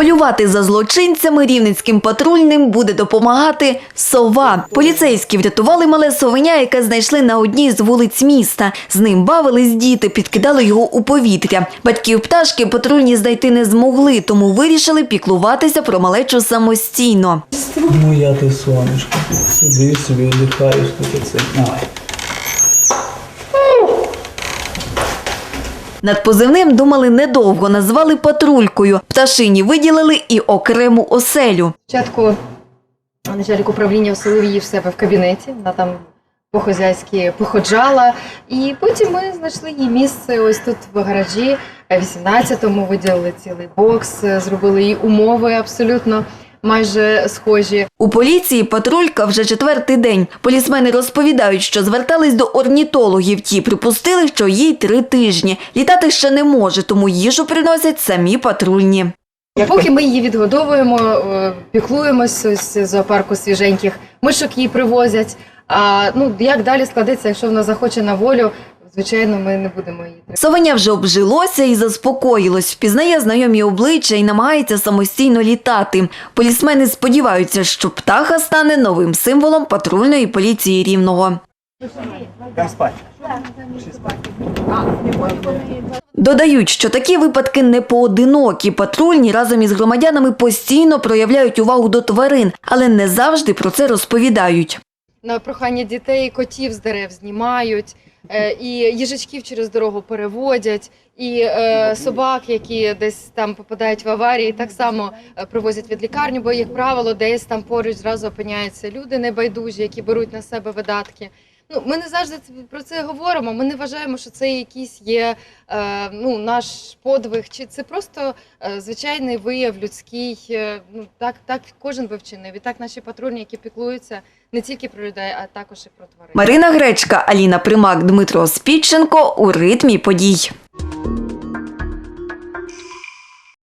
Полювати за злочинцями рівненським патрульним буде допомагати сова. Поліцейські врятували мале совеня, яке знайшли на одній з вулиць міста. З ним бавились діти, підкидали його у повітря. Батьків пташки патрульні знайти не змогли, тому вирішили піклуватися про малечу самостійно. Моя ти сонечко. Сиди собі, тут оце. Давай. Над позивним думали недовго, назвали патрулькою. Пташині виділили і окрему оселю. Спочатку начальник управління оселив її в себе в кабінеті, вона там по-хозяйськи походжала. І потім ми знайшли її місце ось тут в гаражі. В 18-му виділили цілий бокс, зробили їй умови абсолютно майже схожі. У поліції патрулька вже четвертий день. Полісмени розповідають, що звертались до орнітологів. Ті припустили, що їй три тижні. Літати ще не може, тому їжу приносять самі патрульні. Поки ми її відгодовуємо, е, піклуємось з зоопарку свіженьких, мишок їй привозять. А ну як далі складеться, якщо вона захоче на волю, звичайно, ми не будемо її тримати. Совеня вже обжилося і заспокоїлось, впізнає знайомі обличчя і намагається самостійно літати. Полісмени сподіваються, що птаха стане новим символом патрульної поліції рівного. Додають, що такі випадки не поодинокі. Патрульні разом із громадянами постійно проявляють увагу до тварин, але не завжди про це розповідають. На прохання дітей котів з дерев знімають, е, і їжачків через дорогу переводять, і е, собак, які десь там попадають в аварії, так само е, привозять від лікарні, бо, як правило, десь там поруч зразу опиняються люди небайдужі, які беруть на себе видатки. Ну, ми не завжди про це говоримо. Ми не вважаємо, що це якийсь є е, ну, наш подвиг, чи це просто е, звичайний вияв людський. Е, ну так, так кожен би вчинив. І так наші патрульні, які піклуються не тільки про людей, а також і про тварин. Марина Гречка, Аліна Примак, Дмитро Спідченко у ритмі подій.